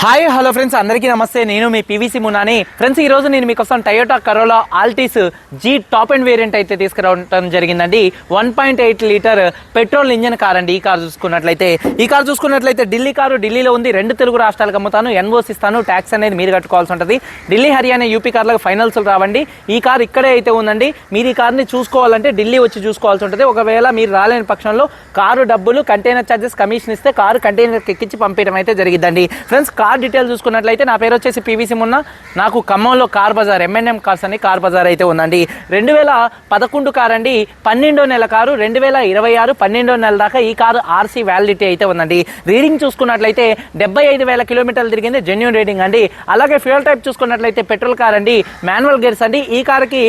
Hi hello friends అందరికీ నమస్తే. నేను మీ పీవీసీ మునాని ఫ్రెండ్స్ ఈ రోజు నేను మీకోసం Toyota Corolla Altis G top end variant అయితే తీసుకురావడం జరిగిందండి. One point eight litre petrol engine car అండి. ఈ కార్ చూసుకున్నట్లయితే ఈ కార్ చూసుకున్నట్లయితే ఢిల్లీ కారు ఢిల్లీలో ఉంది. రెండు తెలుగు రాష్ట్రాలకు అమ్ముతాను. ఎన్ఓసి ఇస్తాను. ట్యాక్స్ అనేది మీరు కట్టుకోవాల్సి ఉంటుంది. ఢిల్లీ హర్యానా యూపీ కార్లకు ఫైనల్స్ రావండి. ఈ కార్ ఇక్కడే అయితే ఉందండి. మీరు ఈ కార్ని చూసుకోవాలంటే ఢిల్లీ వచ్చి చూసుకోవాల్సి ఉంటుంది. ఒకవేళ మీరు రాలేని పక్షంలో కారు డబ్బులు కంటైనర్ ఛార్జెస్ కమిషన్ ఇస్తే కారు కంటైనర్కి ఎక్కించి పంపించడం అయితే జరిగిందండి. ఫ్రెండ్స్ కార్ డీటెయిల్ చూసుకున్నట్లయితే నా పేరు వచ్చేసి పీవీసీ మున్న నాకు ఖమ్మంలో కార్ బజార్ ఎంఎన్ఎం కార్స్ అని కార్ బజార్ అయితే ఉందండి. రెండు వేల పదకొండు కార్ అండి పన్నెండో నెల కారు రెండు వేల ఇరవై ఆరు పన్నెండో నెల దాకా ఈ కారు ఆర్సీ వ్యాలిడిటీ అయితే ఉందండి. రీడింగ్ చూసుకున్నట్లయితే డెబ్బై ఐదు వేల కిలోమీటర్లు తిరిగింది జెన్యున్ రీడింగ్ అండి. అలాగే ఫ్యూయల్ టైప్ చూసుకున్నట్లయితే పెట్రోల్ కార్ అండి మాన్యువల్ గేర్స్ అండి. ఈ కార్కి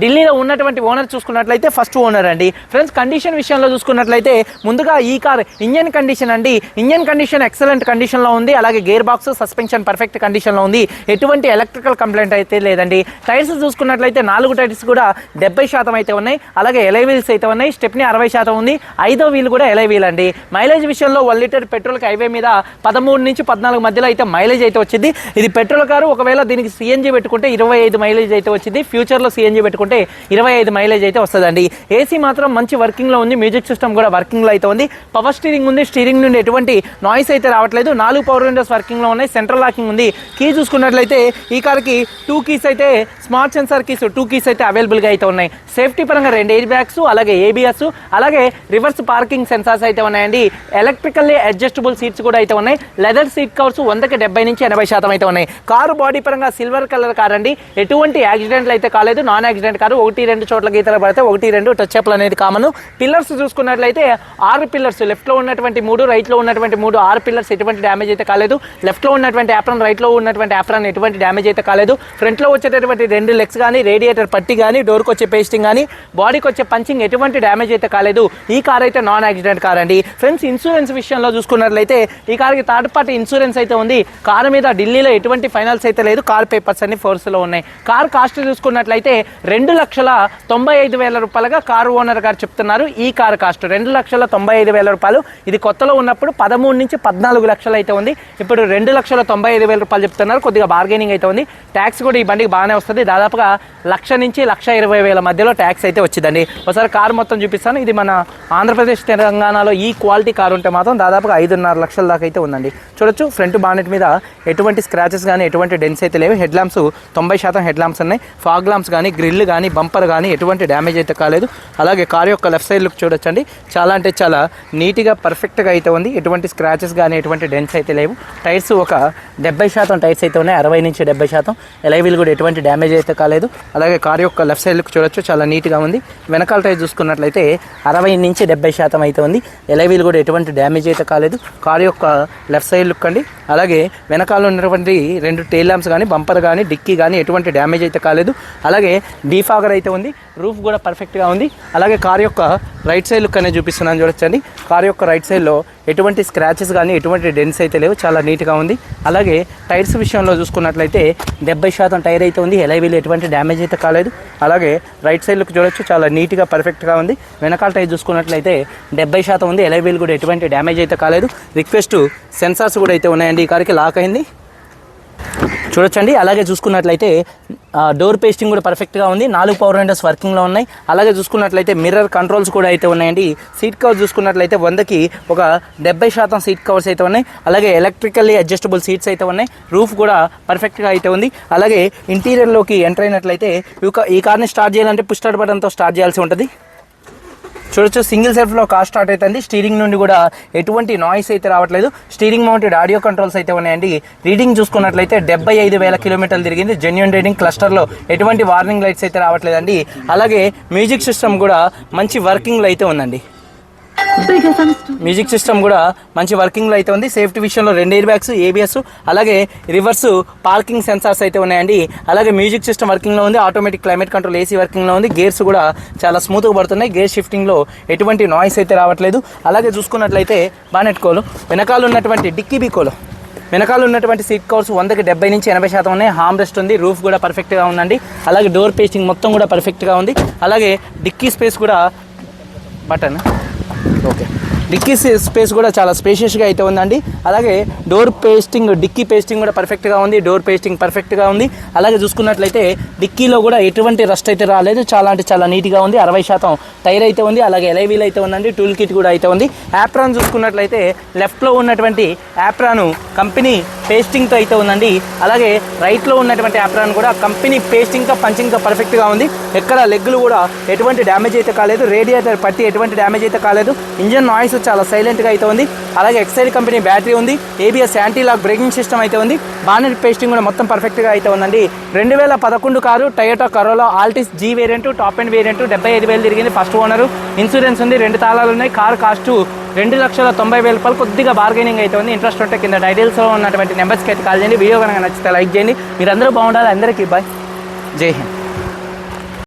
ఢిల్లీలో ఉన్నటువంటి ఓనర్ చూసుకున్నట్లయితే ఫస్ట్ ఓనర్ అండి. ఫ్రెండ్స్ కండిషన్ విషయంలో చూసుకున్నట్లయితే ముందుగా ఈ కార్ ఇంజన్ కండిషన్ అండి. ఇంజన్ కండిషన్ ఎక్సలెంట్ కండిషన్లో ఉంది. అలాగే గేర్ బాక్స్ సస్పెన్షన్ పర్ఫెక్ట్ కండిషన్లో ఉంది. ఎటువంటి ఎలక్ట్రికల్ కంప్లైంట్ అయితే లేదండి. టైర్స్ చూసుకున్నట్లయితే నాలుగు టైర్స్ కూడా డెబ్బై శాతం అయితే ఉన్నాయి. అలాగే ఎలై వీల్స్ అయితే ఉన్నాయి. స్టెప్ని అరవై శాతం ఉంది. ఐదో వీల్ కూడా ఎలై వీల్ అండి. మైలేజ్ విషయంలో వన్ లీటర్ పెట్రోల్కి హైవే మీద పదమూడు నుంచి పద్నాలుగు మధ్యలో అయితే మైలేజ్ అయితే వచ్చింది. ఇది పెట్రోల్ కారు. ఒకవేళ దీనికి సిఎన్జి పెట్టుకుంటే ఇరవై ఐదు మైలేజ్ అయితే వచ్చింది. ఫ్యూచర్లో సిఎన్జి పెట్టుకుంటే ఇరవై ఐదు మైలేజ్ అయితే వస్తుందండి. ఏసీ మాత్రం మంచి వర్కింగ్లో ఉంది. మ్యూజిక్ సిస్టమ్ కూడా వర్కింగ్లో అయితే ఉంది. పవర్ స్టీరింగ్ ఉంది. స్టీరింగ్ నుండి ఎటువంటి నాయిస్ అయితే రావట్లేదు. నాలుగు పవర్ విండోస్ వర్కింగ్లో ఉన్నాయి. సెంట్రల్ లాకింగ్ ఉంది. కీ చూసుకున్నట్లయితే ఈ కార్కి టూ కీస్ అయితే smart sensor keys two keys అయితే అవైలబుల్గా అయితే ఉన్నాయి. సేఫ్టీ పరంగా రెండు ఎయిర్ బ్యాగ్స్ అలాగే ఏబిఎస్ అలాగే రివర్స్ పార్కింగ్ సెన్సార్స్ అయితే ఉన్నాయండి. ఎలక్ట్రికల్లీ అడ్జస్టబుల్ సీట్స్ కూడా అయితే ఉన్నాయి. లెదర్ సీట్ కవర్స్ వందకి డెబ్బై నుంచి ఎనభై శాతం అయితే ఉన్నాయి. కారు బాడీ పరంగా సిల్వర్ కలర్ కార్ అండి ఎటువంటి యాక్సిడెంట్లు అయితే కాలేదు. నాన్ యాక్సిడెంట్ కారు ఒకటి రెండు చోట్ల గీతలు పడితే ఒకటి రెండు టచ్ అప్లు అనేది కామన్ పిల్లర్స్ చూసుకున్నట్లయితే ఆరు పిల్లర్స్ లెఫ్ట్లో ఉన్నటువంటి మూడు రైట్లో ఉన్నటువంటి మూడు ఆరు పిల్లర్స్ ఎటువంటి డ్యామేజ్ అయితే కాలేదు. లెఫ్ట్లో ఉన్నటువంటి యాప్రాన్ రైట్లో ఉన్నటువంటి యాప్రాన్ ఎటువంటి డ్యామేజ్ అయితే కాలేదు. ఫ్రంట్లో వచ్చేటటువంటి రెండు లెగ్స్ కానీ రేడియేటర్ పట్టి కానీ డోర్కి వచ్చే పేస్టింగ్ కానీ బాడీకి వచ్చే పంచింగ్ ఎటువంటి డ్యామేజ్ అయితే కాలేదు. ఈ కార్ అయితే నాన్ యాక్సిడెంట్ కార్ అండి. ఫ్రెండ్స్ ఇన్సూరెన్స్ విషయంలో చూసుకున్నట్లయితే ఈ కార్కి థర్డ్ పార్టీ ఇన్సూరెన్స్ అయితే ఉంది. కారు మీద ఢిల్లీలో ఎటువంటి ఫైనాన్స్ అయితే లేదు. కార్ పేపర్స్ అన్ని ఫోర్స్లో ఉన్నాయి. కార్ కాస్ట్ చూసుకున్నట్లయితే రెండు లక్షల తొంభై ఐదు వేల రూపాయలుగా కారు ఓనర్ గారు చెప్తున్నారు. ఈ కారు కాస్ట్ రెండు లక్షల తొంభై ఐదు వేల రూపాయలు. ఇది కొత్తలో ఉన్నప్పుడు పదమూడు నుంచి పద్నాలుగు లక్షలు అయితే ఉంది. ఇప్పుడు రెండు లక్షల తొంభై ఐదు వేల రూపాయలు చెప్తున్నారు. కొద్దిగా బార్గెనింగ్ అయితే ఉంది. ట్యాక్స్ కూడా ఈ బండికి బాగానే వస్తుంది. దాదాపుగా లక్ష నుంచి లక్ష ఇరవై వేల మధ్యలో ట్యాక్స్ అయితే వచ్చిందండి. ఒకసారి కారు మొత్తం చూపిస్తాను. ఇది మన ఆంధ్రప్రదేశ్ తెలంగాణలో ఈ క్వాలిటీ కారు ఉంటే మాత్రం దాదాపుగా ఐదున్నర లక్షల దాకా అయితే ఉందండి. చూడొచ్చు ఫ్రంట్ బానెట్ మీద ఎటువంటి స్క్రాచెస్ కానీ ఎటువంటి డెన్స్ అయితే లేవు. హెడ్ ల్యాంప్స్ తొంభై శాతం హెడ్ ల్యాంప్స్ ఉన్నాయి. ఫాగ్ ల్యాంప్స్ కానీ గ్రిల్ కానీ బంపర్ కానీ ఎటువంటి డ్యామేజ్ అయితే కాలేదు. అలాగే కార్ యొక్క లెఫ్ట్ సైడ్ లుక్ చూడొచ్చండి. చాలా అంటే చాలా నీట్గా పర్ఫెక్ట్గా అయితే ఉంది. ఎటువంటి స్క్రాచెస్ కానీ ఎటువంటి డెన్స్ అయితే లేవు. టైర్స్ ఒక డెబ్బై శాతం టైర్స్ అయితే ఉన్నాయి. అరవై నుంచి డెబ్బై శాతం. ఎలైవీలు కూడా ఎటువంటి డ్యామేజ్ అయితే కాలేదు. అలాగే కార్ యొక్క లెఫ్ట్ సైడ్ లుక్ చూడొచ్చు. చాలా నీట్గా ఉంది. వెనకాల టైర్ చూసుకున్నట్లయితే అరవై నుంచి డెబ్బై శాతం అయితే ఉంది. ఎలైవీలు కూడా ఎటువంటి డ్యామేజ్ అయితే కాలేదు. కారు యొక్క లెఫ్ట్ సైడ్ లుక్ అండి. అలాగే వెనకాల ఉన్నటువంటి రెండు టైల్ ల్యాంప్స్ కానీ బంపర్ కానీ డిక్కీ కానీ ఎటువంటి డ్యామేజ్ అయితే కాలేదు. అలాగే డీఫాగర్ అయితే ఉంది రూఫ్ కూడా పర్ఫెక్ట్గా ఉంది. అలాగే కార్ యొక్క రైట్ సైడ్ లుక్ అనేది చూపిస్తున్నాను చూడొచ్చండి. కార్ యొక్క రైట్ సైడ్లో ఎటువంటి స్క్రాచెస్ కానీ ఎటువంటి డెన్స్ అయితే లేవు. చాలా నీట్గా ఉంది. అలాగే టైర్స్ విషయంలో చూసుకున్నట్లయితే డెబ్బై శాతం టైర్ అయితే ఉంది. ఎలైవీలు ఎటువంటి డ్యామేజ్ అయితే కాలేదు. అలాగే రైట్ సైడ్ లుక్ చూడొచ్చు. చాలా నీట్గా పర్ఫెక్ట్గా ఉంది. వెనకాల టైర్ చూసుకున్నట్లయితే డెబ్బై శాతం ఉంది. ఎలైవీలు కూడా ఎటువంటి డ్యామేజ్ అయితే కాలేదు. రిక్వెస్ట్ సెన్సార్స్ కూడా అయితే ఉన్నాయండి. ఈ కార్కి లాక్ అయింది. చూడొచ్చండి. అలాగే చూసుకున్నట్లయితే ఆ, డోర్ పేస్టింగ్ కూడా పర్ఫెక్ట్గా ఉంది. నాలుగు పవర్ విండోస్ వర్కింగ్లో ఉన్నాయి. అలాగే చూసుకున్నట్లయితే మిర్రర్ కంట్రోల్స్ కూడా అయితే ఉన్నాయండి. సీట్ కవర్ చూసుకున్నట్లయితే వందకి ఒక డెబ్బై శాతం సీట్ కవర్స్ అయితే ఉన్నాయి. అలాగే ఎలక్ట్రికల్లీ అడ్జస్టబుల్ సీట్స్ అయితే ఉన్నాయి. రూఫ్ కూడా పర్ఫెక్ట్గా అయితే ఉంది. అలాగే ఇంటీరియర్లోకి ఎంటర్ అయినట్లయితే ఈ ఈ కార్ని స్టార్ట్ చేయాలంటే పుష్ స్టార్ట్ బటన్తో స్టార్ట్ చేయాల్సి ఉంటుంది. చూడొచ్చు. సింగిల్ సెల్ఫ్లో కార్ స్టార్ట్ అవుతుంది స్టీరింగ్ నుండి కూడా ఎటువంటి నాయిస్ అయితే రావట్లేదు. స్టీరింగ్ మౌంటెడ్ ఆడియో కంట్రోల్స్ అయితే ఉన్నాయండి. రీడింగ్ చూసుకున్నట్లయితే డెబ్బై ఐదు వేల కిలోమీటర్లు తిరిగింది. జెన్యున్ రీడింగ్ క్లస్టర్లో ఎటువంటి వార్నింగ్ లైట్స్ అయితే రావట్లేదండి. అలాగే మ్యూజిక్ సిస్టమ్ కూడా మంచి వర్కింగ్లో అయితే ఉందండి. మ్యూజిక్ సిస్టమ్ కూడా మంచి వర్కింగ్లో అయితే ఉంది. సేఫ్టీ విషయంలో రెండు ఎయిర్ బ్యాగ్స్ ఏబిఎస్ అలాగే రివర్స్ పార్కింగ్ సెన్సార్స్ అయితే ఉన్నాయండి. అలాగే మ్యూజిక్ సిస్టమ్ వర్కింగ్లో ఉంది. ఆటోమేటిక్ క్లైమేట్ కంట్రోల్ ఏసీ వర్కింగ్లో ఉంది. గేర్స్ కూడా చాలా స్మూత్గా పడుతున్నాయి. గేర్ షిఫ్టింగ్లో ఎటువంటి నాయిస్ అయితే రావట్లేదు. అలాగే చూసుకున్నట్లయితే బానెట్టుకోలు వెనకాల ఉన్నటువంటి డిక్కీ బీకోలు వెనకాల ఉన్నటువంటి సీట్ కవర్స్ వందకి డెబ్బై నుంచి ఎనభై శాతం ఉన్నాయి. హామ్ రెస్ట్ ఉంది. రూఫ్ కూడా పర్ఫెక్ట్గా ఉందండి. అలాగే డోర్ పేస్టింగ్ మొత్తం కూడా పర్ఫెక్ట్గా ఉంది. అలాగే డిక్కీ స్పేస్ కూడా బటన్. ಓಕೆ డిక్కీ స్పేస్ కూడా చాలా స్పేషియస్గా అయితే ఉందండి. అలాగే డోర్ పేస్టింగ్ డిక్కీ పేస్టింగ్ కూడా పర్ఫెక్ట్గా ఉంది. డోర్ పేస్టింగ్ పర్ఫెక్ట్గా ఉంది. అలాగే చూసుకున్నట్లయితే డిక్కీలో కూడా ఎటువంటి రస్ట్ అయితే రాలేదు. చాలా అంటే చాలా నీట్గా ఉంది. అరవై శాతం టైర్ అయితే ఉంది. అలాగే ఎలైవీల్ అయితే ఉందండి. టూల్ కిట్ కూడా అయితే ఉంది. యాప్రాన్ చూసుకున్నట్లయితే లెఫ్ట్లో ఉన్నటువంటి యాప్రాను కంపెనీ పేస్టింగ్తో అయితే ఉందండి. అలాగే రైట్లో ఉన్నటువంటి యాప్రాన్ కూడా కంపెనీ పేస్టింగ్తో పంచింగ్తో పర్ఫెక్ట్గా ఉంది. ఎక్కడ లెగ్గులు కూడా ఎటువంటి డ్యామేజ్ అయితే కాలేదు. రేడియేటర్ పట్టి ఎటువంటి డ్యామేజ్ అయితే కాలేదు. ఇంజన్ నాయిస్ చాలా సైలెంట్గా అయితే ఉంది. అలాగే ఎక్సైల్ కంపెనీ బ్యాటరీ ఉంది. ABS anti lock braking system అయితే ఉంది. బానెట్ పేస్టింగ్ కూడా మొత్తం పర్ఫెక్ట్గా అయితే ఉందండి. రెండు వేల పదకొండు car Toyota Corolla Altis G variant top end variant డెబ్బై ఐదు వేలు తిరిగింది ఫస్ట్ ఓనర్ ఇన్సూరెన్స్ ఉంది రెండు తాళాలు ఉన్నాయి. కారు కాస్ట్ రెండు లక్షల తొంభై వేల రూపాయలు. కొద్దిగా బార్గెనింగ్ అయితే ఉంది. ఇంట్రెస్ట్ ఉంటే కింద డైటెయిల్స్లో ఉన్నటువంటి నెంబర్స్కి అయితే కాల్ చేయండి. వీడియో కనుక నచ్చితే లైక్ చేయండి. మీరందరూ బాగుండాలి. అందరికీ బాయ్ జై హింద్.